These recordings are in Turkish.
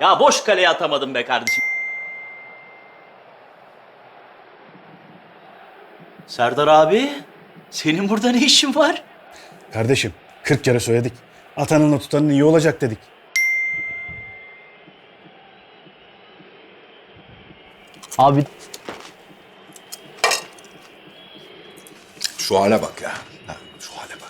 Ya boş kaleye atamadım be kardeşim. Serdar abi, senin burada ne işin var? Kardeşim 40 kere söyledik. Atanınla tutanın iyi olacak dedik. Abi Şu hale bak ya. Ha, şu hale bak.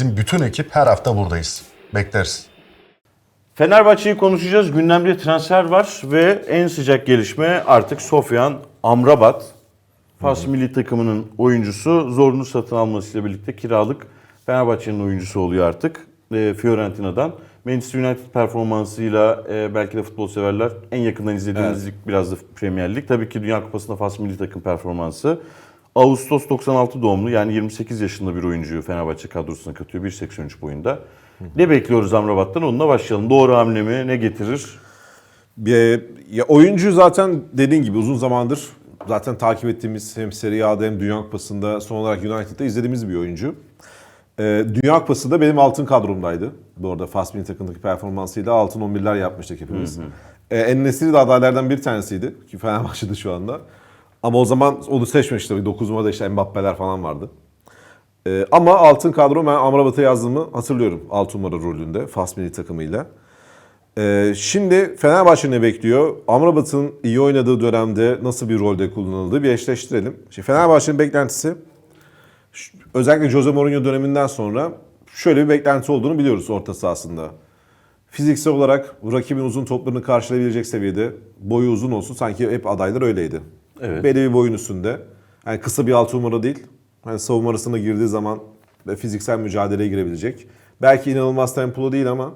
Bizim bütün ekip her hafta buradayız. Bekleriz. Fenerbahçe'yi konuşacağız. Gündemde transfer var ve en sıcak gelişme artık Sofyan Amrabat. Fas milli takımının oyuncusu zorunlu satın almasıyla birlikte kiralık Fenerbahçe'nin oyuncusu oluyor artık e, Fiorentina'dan. Manchester United performansıyla e, belki de futbol severler en yakından izlediğimiz lig biraz da Premier Lig. Tabii ki Dünya Kupası'nda Fas milli takım performansı. Ağustos 96 doğumlu yani 28 yaşında bir oyuncuyu Fenerbahçe kadrosuna katıyor 1.83 boyunda. Ne bekliyoruz Amrabat'tan onunla başlayalım. Doğru hamle mi? Ne getirir? Bir, ya oyuncu zaten dediğin gibi uzun zamandır zaten takip ettiğimiz hem Serie A'da hem Dünya Kupası'nda son olarak United'da izlediğimiz bir oyuncu. Ee, Dünya Kupası'nda benim altın kadromdaydı. Bu arada Fas milli takımdaki performansıyla altın 11'ler yapmıştık hepimiz. Ee, En-Nesyri de adaylardan bir tanesiydi ki Fenerbahçe'de şu anda. Ama o zaman onu seçmemişti. 9 numarada işte Mbappe'ler falan vardı. Ee, ama altın kadro ben Amrabat'a yazdığımı hatırlıyorum. 6 numara rolünde Fas milli takımıyla. Ee, şimdi Fenerbahçe ne bekliyor? Amrabat'ın iyi oynadığı dönemde nasıl bir rolde kullanıldığı bir eşleştirelim. Şimdi Fenerbahçe'nin beklentisi özellikle Jose Mourinho döneminden sonra şöyle bir beklenti olduğunu biliyoruz orta sahasında. Fiziksel olarak rakibin uzun toplarını karşılayabilecek seviyede boyu uzun olsun. Sanki hep adaylar öyleydi. Evet. Belli bir boyun üstünde. Yani kısa bir altı numara değil. Hani savunma arasına girdiği zaman ve fiziksel mücadeleye girebilecek. Belki inanılmaz tempolu değil ama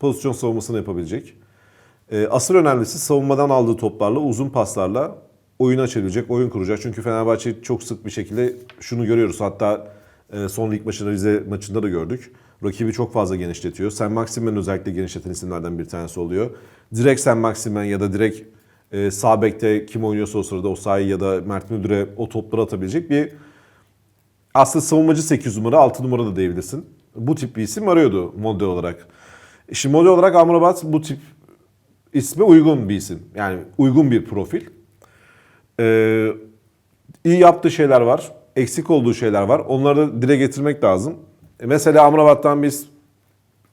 pozisyon savunmasını yapabilecek. Ee, asıl önemlisi savunmadan aldığı toplarla, uzun paslarla oyun açabilecek, oyun kuracak. Çünkü Fenerbahçe çok sık bir şekilde şunu görüyoruz. Hatta e, son lig maçında Rize maçında da gördük. Rakibi çok fazla genişletiyor. Sen Maximen özellikle genişleten isimlerden bir tanesi oluyor. Direkt Sen Maximen ya da direkt e, sağ bekte kim oynuyorsa o sırada o sahi ya da Mert Müldür'e o topları atabilecek bir aslında savunmacı 8 numara 6 numara da diyebilirsin. Bu tip bir isim arıyordu model olarak. Şimdi model olarak Amrabat bu tip isme uygun bir isim. Yani uygun bir profil. Ee, iyi yaptığı şeyler var. Eksik olduğu şeyler var. Onları da dile getirmek lazım. E mesela Amrabat'tan biz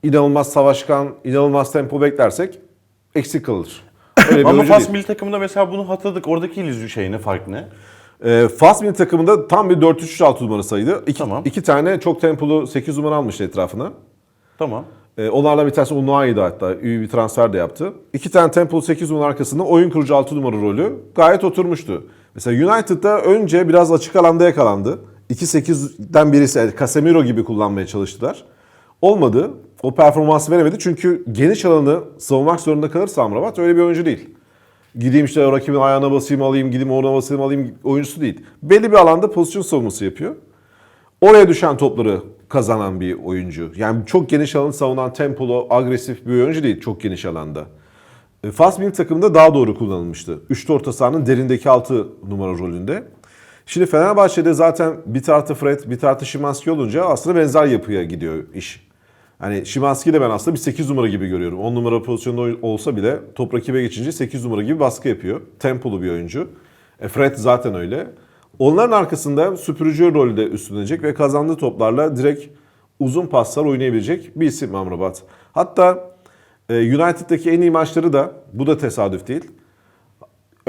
inanılmaz savaşkan, inanılmaz tempo beklersek eksik kalır. Öyle Ama Fas değil. milli takımında mesela bunu hatırladık. Oradaki ilüzyon şey ne fark ne? E, Fas milli takımında tam bir 4-3-3-6 numarasıydı. İki, Tamam. iki tane çok tempolu 8 numara almıştı etrafına. Tamam. E, onlardan bir tanesi Unuay'dı hatta. İyi bir transfer de yaptı. İki tane tempolu 8 numara arkasında oyun kurucu 6 numara rolü gayet oturmuştu. Mesela United'da önce biraz açık alanda yakalandı. 2-8'den birisi yani Casemiro gibi kullanmaya çalıştılar. Olmadı. O performansı veremedi. Çünkü geniş alanı savunmak zorunda kalırsa Amrabat öyle bir oyuncu değil. Gideyim işte rakibin ayağına basayım alayım, gideyim oraya basayım alayım oyuncusu değil. Belli bir alanda pozisyon savunması yapıyor. Oraya düşen topları kazanan bir oyuncu. Yani çok geniş alanı savunan tempolu, agresif bir oyuncu değil çok geniş alanda. E, Fas milli takımında daha doğru kullanılmıştı. Üçlü orta sahanın derindeki 6 numara rolünde. Şimdi Fenerbahçe'de zaten bir tarafta Fred, bir tarafta Şimanski olunca aslında benzer yapıya gidiyor iş. Hani Şimanski de ben aslında bir 8 numara gibi görüyorum. 10 numara pozisyonda olsa bile top rakibe geçince 8 numara gibi baskı yapıyor. Tempolu bir oyuncu. E Fred zaten öyle. Onların arkasında süpürücü rolde üstlenecek ve kazandığı toplarla direkt uzun paslar oynayabilecek bir isim Amrabat. Hatta e, United'daki en iyi maçları da bu da tesadüf değil.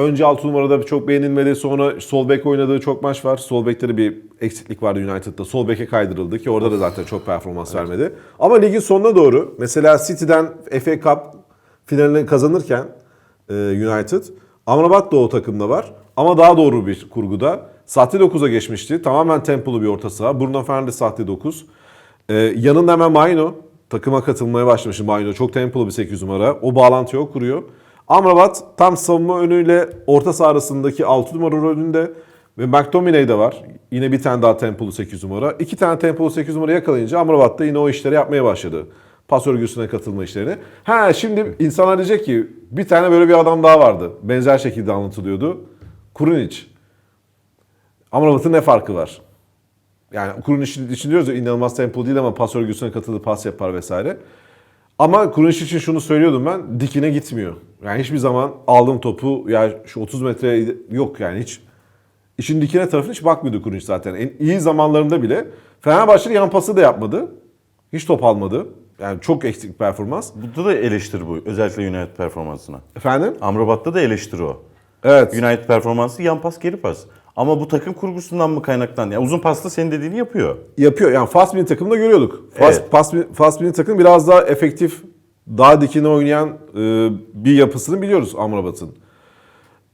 Önce 6 numarada çok beğenilmedi. Sonra sol bek oynadığı çok maç var. Sol bekte de bir eksiklik vardı United'da. Sol beke kaydırıldı ki orada da zaten çok performans vermedi. Ama ligin sonuna doğru mesela City'den FA Cup finalini kazanırken e, United Amrabat da o takımda var. Ama daha doğru bir kurguda. Sahte 9'a geçmişti. Tamamen tempolu bir orta saha. Bruno Fernandes sahte 9. Ee, yanında hemen Maino. Takıma katılmaya başlamış Maino. Çok tempolu bir 8 numara. O bağlantıyı o kuruyor. Amrabat tam savunma önüyle orta saha arasındaki 6 numara rolünde. Ve McTominay de var. Yine bir tane daha tempolu 8 numara. İki tane tempolu 8 numara yakalayınca Amrabat da yine o işleri yapmaya başladı. Pas örgüsüne katılma işlerini. Ha şimdi insanlar diyecek ki bir tane böyle bir adam daha vardı. Benzer şekilde anlatılıyordu. Kurunic. Amrabat'ın ne farkı var? Yani kurun için, diyoruz ya inanılmaz tempo değil ama pas örgüsüne katılır, pas yapar vesaire. Ama Kurunic için şunu söylüyordum ben, dikine gitmiyor. Yani hiçbir zaman aldım topu, ya şu 30 metre yok yani hiç. İşin dikine tarafına hiç bakmıyordu Kurunic zaten. En iyi zamanlarında bile. Fenerbahçe'de yan pası da yapmadı. Hiç top almadı. Yani çok eksik performans. Burada da eleştiri bu. Özellikle United performansına. Efendim? Amrabat'ta da eleştiri o. Evet. United performansı yan pas geri pas. Ama bu takım kurgusundan mı kaynaklan? Yani uzun pasta senin dediğini yapıyor. yapıyor. Yani Fast Mini takımda görüyorduk. Fast, Evet. Mini takım biraz daha efektif, daha dikine oynayan e, bir yapısını biliyoruz Amrabat'ın.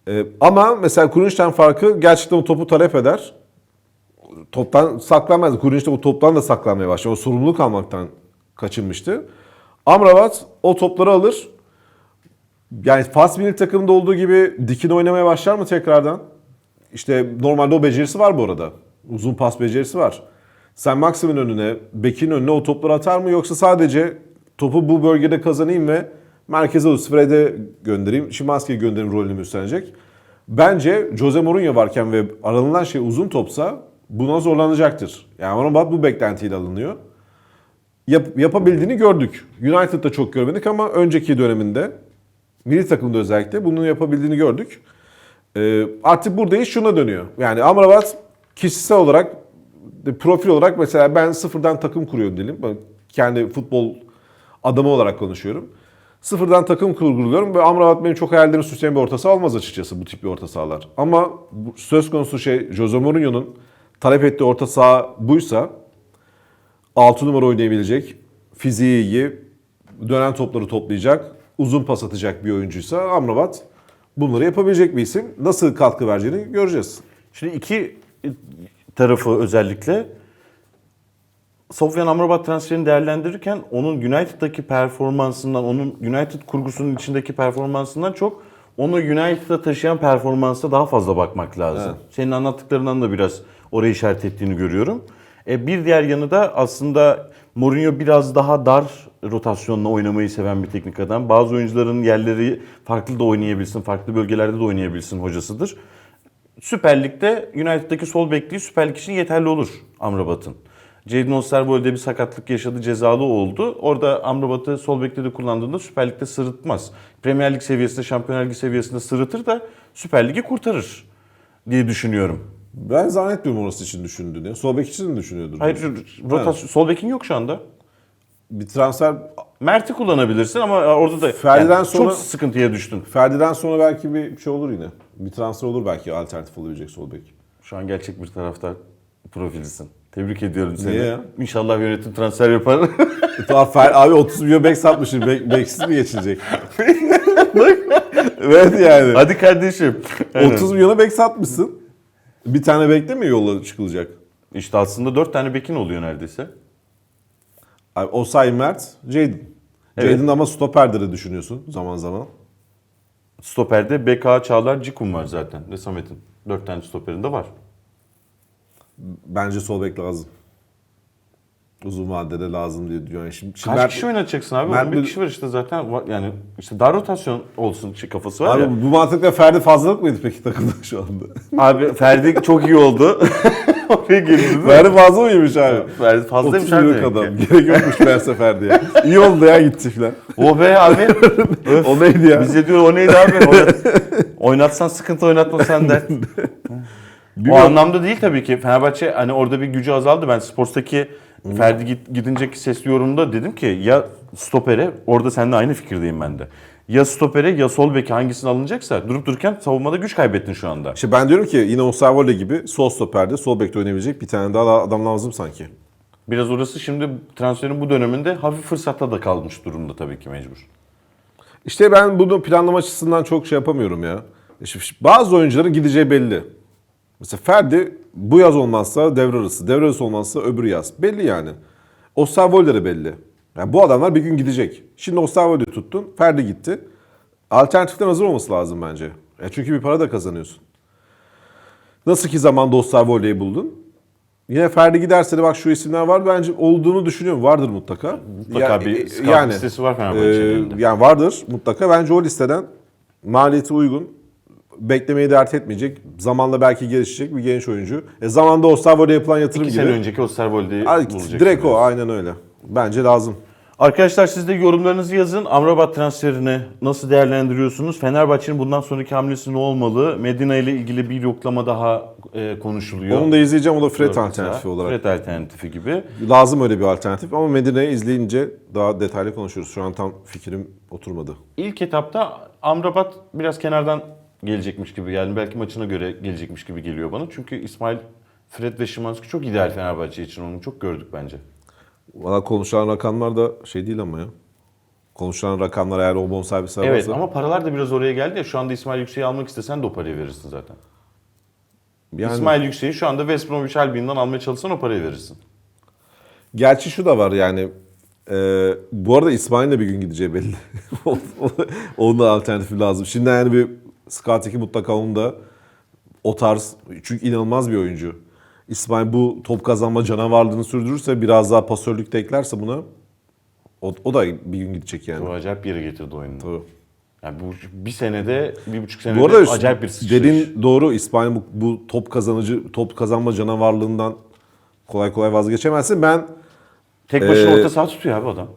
E, ama mesela Kurinç'ten farkı gerçekten o topu talep eder. Toptan saklanmaz. Kurinç de bu toptan da saklanmaya başladı. O sorumluluk almaktan kaçınmıştı. Amrabat o topları alır. Yani Fast Mini takımda olduğu gibi dikine oynamaya başlar mı tekrardan? İşte normalde o becerisi var bu arada. Uzun pas becerisi var. Sen Maxim'in önüne, Bekin önüne o topları atar mı yoksa sadece topu bu bölgede kazanayım ve merkeze o Fred'e göndereyim, Şimanski'ye göndereyim rolünü mü üstlenecek? Bence Jose Mourinho varken ve aranılan şey uzun topsa buna zorlanacaktır. Yani Amrabat bu beklentiyle alınıyor. Yap- yapabildiğini gördük. United'da çok görmedik ama önceki döneminde milli takımda özellikle bunu yapabildiğini gördük. Ee, artık burada iş şuna dönüyor. Yani Amrabat kişisel olarak, de profil olarak mesela ben sıfırdan takım kuruyorum diyelim. Ben kendi futbol adamı olarak konuşuyorum. Sıfırdan takım kurguluyorum ve Amrabat benim çok hayallerimi süsleyen bir orta saha olmaz açıkçası bu tip bir orta sahalar. Ama söz konusu şey Jose Mourinho'nun talep ettiği orta saha buysa 6 numara oynayabilecek, fiziği iyi, dönen topları toplayacak, uzun pas atacak bir oyuncuysa Amrabat bunları yapabilecek bir isim. Nasıl katkı vereceğini göreceğiz. Şimdi iki tarafı özellikle Sofyan Amrabat transferini değerlendirirken onun United'daki performansından, onun United kurgusunun içindeki performansından çok onu United'a taşıyan performansa daha fazla bakmak lazım. Senin anlattıklarından da biraz orayı işaret ettiğini görüyorum. E, bir diğer yanı da aslında Mourinho biraz daha dar rotasyonla oynamayı seven bir teknik adam. Bazı oyuncuların yerleri farklı da oynayabilsin, farklı bölgelerde de oynayabilsin hocasıdır. Süper Lig'de United'daki sol bekliği Süper Lig için yeterli olur Amrabat'ın. Jadon Osterwolde bir sakatlık yaşadı, cezalı oldu. Orada Amrabat'ı sol bekte de kullandığında Süper Lig'de sırıtmaz. Premier Lig seviyesinde, Şampiyonlar Ligi seviyesinde sırıtır da Süper Lig'i kurtarır diye düşünüyorum. Ben zannetmiyorum orası için düşündüğünü. Sol bek için mi düşünüyordur? Hayır, rotasyon, sol bekin yok şu anda. Bir transfer Mert'i kullanabilirsin ama orada da Ferdi'den yani sonra- çok sıkıntıya düştün. Ferdi'den sonra belki bir şey olur yine. Bir transfer olur belki alternatif olabilecek sol bek. Şu an gerçek bir taraftar profilisin. Tebrik ediyorum seni. Niye? İnşallah yönetim transfer yapar. Tamam Fer, abi 30 milyon bek satmışım. Bek, beksiz mi geçilecek? evet yani. Hadi kardeşim. 30 milyona bek satmışsın. Bir tane bekle mi yolla çıkılacak? İşte aslında dört tane bekin oluyor neredeyse. Abi Osay Mert, Jadon. Evet. Jadon ama stoperleri düşünüyorsun zaman zaman. Stoper'de BK Çağlar Cikum var zaten ve Samet'in. Dört tane stoperinde var. Bence sol bek lazım. Uzun vadede lazım diye diyor. Yani şimdi, şimdi Kaç Mert- kişi oynatacaksın abi? Mert- 11 kişi var işte zaten. Yani işte dar rotasyon olsun şey kafası var ya. Abi bu mantıkla Ferdi fazlalık mıydı peki takımda şu anda? Abi Ferdi çok iyi oldu. Oraya mi? Ferdi fazla mıymış abi? Ferdi fazlaymış 30 abi milyon demek adam. ki. Gerek yokmuş verse Ferdi'ye. İyi oldu ya gitti filan. O be abi. O neydi ya? Bize diyor o neydi abi? Oynat, oynatsan sıkıntı oynatmasan dert. o Bilmiyorum. anlamda değil tabii ki. Fenerbahçe hani orada bir gücü azaldı. Ben Sports'taki Ferdi git, gidince sesli yorumda dedim ki ya stopere orada seninle aynı fikirdeyim ben de. Ya stopere ya sol beki hangisini alınacaksa durup dururken savunmada güç kaybettin şu anda. İşte ben diyorum ki yine Osterwolde gibi sol stoperde, sol bekte oynayabilecek bir tane daha adam lazım sanki. Biraz orası şimdi transferin bu döneminde hafif fırsatta da kalmış durumda tabii ki mecbur. İşte ben bunu planlama açısından çok şey yapamıyorum ya. İşte bazı oyuncuların gideceği belli. Mesela Ferdi bu yaz olmazsa devre arası, devre arası olmazsa öbür yaz. Belli yani. Osterwolde de belli. Yani bu adamlar bir gün gidecek. Şimdi Osterwolde tuttun, Ferdi gitti. Alternatiften hazır olması lazım bence. Ya çünkü bir para da kazanıyorsun. Nasıl ki zamanda Osterwolde'yi buldun. Yine Ferdi giderse de bak şu isimler var. Bence olduğunu düşünüyorum. Vardır mutlaka. Mutlaka bir scout listesi var Fenerbahçe'nin e, yani vardır mutlaka. Bence o listeden maliyeti uygun beklemeyi dert etmeyecek. Zamanla belki gelişecek bir genç oyuncu. E zamanda Osterwold'e yapılan yatırım İki gibi. sene önceki Osterwolde'yi Ay, bulacak. Direkt o aynen öyle. Bence lazım. Arkadaşlar siz de yorumlarınızı yazın. Amrabat transferini nasıl değerlendiriyorsunuz? Fenerbahçe'nin bundan sonraki hamlesi ne olmalı? Medina ile ilgili bir yoklama daha e, konuşuluyor. Onu da izleyeceğim. O da Fred Mesela, alternatifi olarak. Fred alternatifi gibi. Lazım öyle bir alternatif ama Medine'yi izleyince daha detaylı konuşuruz. Şu an tam fikrim oturmadı. İlk etapta Amrabat biraz kenardan gelecekmiş gibi geldi. Belki maçına göre gelecekmiş gibi geliyor bana. Çünkü İsmail, Fred ve Şimanski çok ideal Fenerbahçe için. Onu çok gördük bence. Valla konuşulan rakamlar da şey değil ama ya. Konuşulan rakamlar eğer o bonservis Evet varsa. ama paralar da biraz oraya geldi ya. Şu anda İsmail Yüksek'i almak istesen de o parayı verirsin zaten. yani, İsmail Yüksek'i şu anda West Bromwich Albion'dan almaya çalışsan o parayı verirsin. Gerçi şu da var yani. e, bu arada İsmail'in de bir gün gideceği belli. onun da alternatifi lazım. Şimdi yani bir 2 mutlaka onun da o tarz çünkü inanılmaz bir oyuncu. İsmail bu top kazanma canavarlığını sürdürürse biraz daha pasörlük de eklerse buna o, o da bir gün gidecek yani. Bu acayip bir yere getirdi oyunu. Tabii. Yani bu bir senede, bir buçuk senede Bu arada acayip bir sıçrayış. dediğin doğru İspanya bu, bu top kazanıcı top kazanma canavarlığından kolay kolay vazgeçemezsin. Ben Tek başına Ee, orta saha tutuyor abi adam.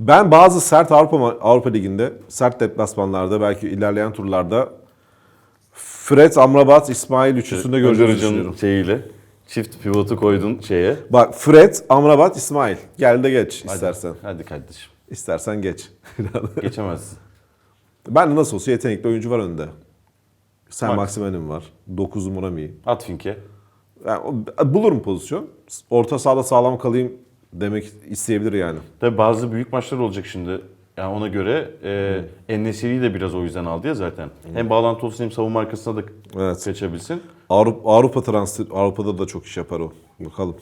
ben bazı sert Avrupa Avrupa liginde sert deplasmanlarda belki ilerleyen turlarda Fred, Amrabat, İsmail üçlüsünde göreceğiz düşünüyorum. şeyiyle. Çift pivotu koydun şeye. Bak Fred, Amrabat, İsmail. Gel de geç istersen. Hadi kardeşim. İstersen geç. Geçemezsin. ben de nasıl olsa yetenekli oyuncu var önde. Sen Bak. Maximen'in var. 9 numara iyi. At Fink'e. Yani bulurum pozisyon. Orta sahada sağlam kalayım demek isteyebilir yani. Tabii bazı büyük maçlar olacak şimdi. Yani ona göre e, Enesiri'yi de biraz o yüzden aldı ya zaten. Hem bağlantı olsun hem savunma arkasına da Evet. kaçabilsin. Avrupa, Avrupa transfer Avrupa'da da çok iş yapar o. Bakalım.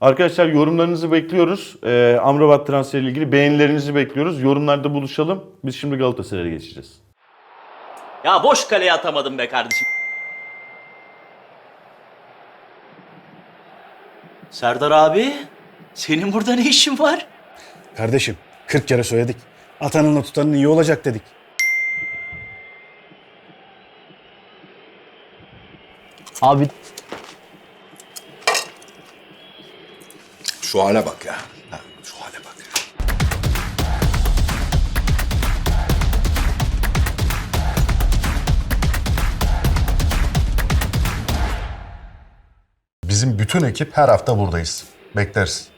Arkadaşlar yorumlarınızı bekliyoruz. E, Amrabat transferiyle ilgili beğenilerinizi bekliyoruz. Yorumlarda buluşalım. Biz şimdi Galatasaray'a geçeceğiz. Ya boş kaleye atamadım be kardeşim. Serdar abi, senin burada ne işin var? Kardeşim 40 kere söyledik. Atanınla tutanın iyi olacak dedik. Abi Şu hale bak ya. Ha, şu hale bak. Bizim bütün ekip her hafta buradayız. Bekleriz.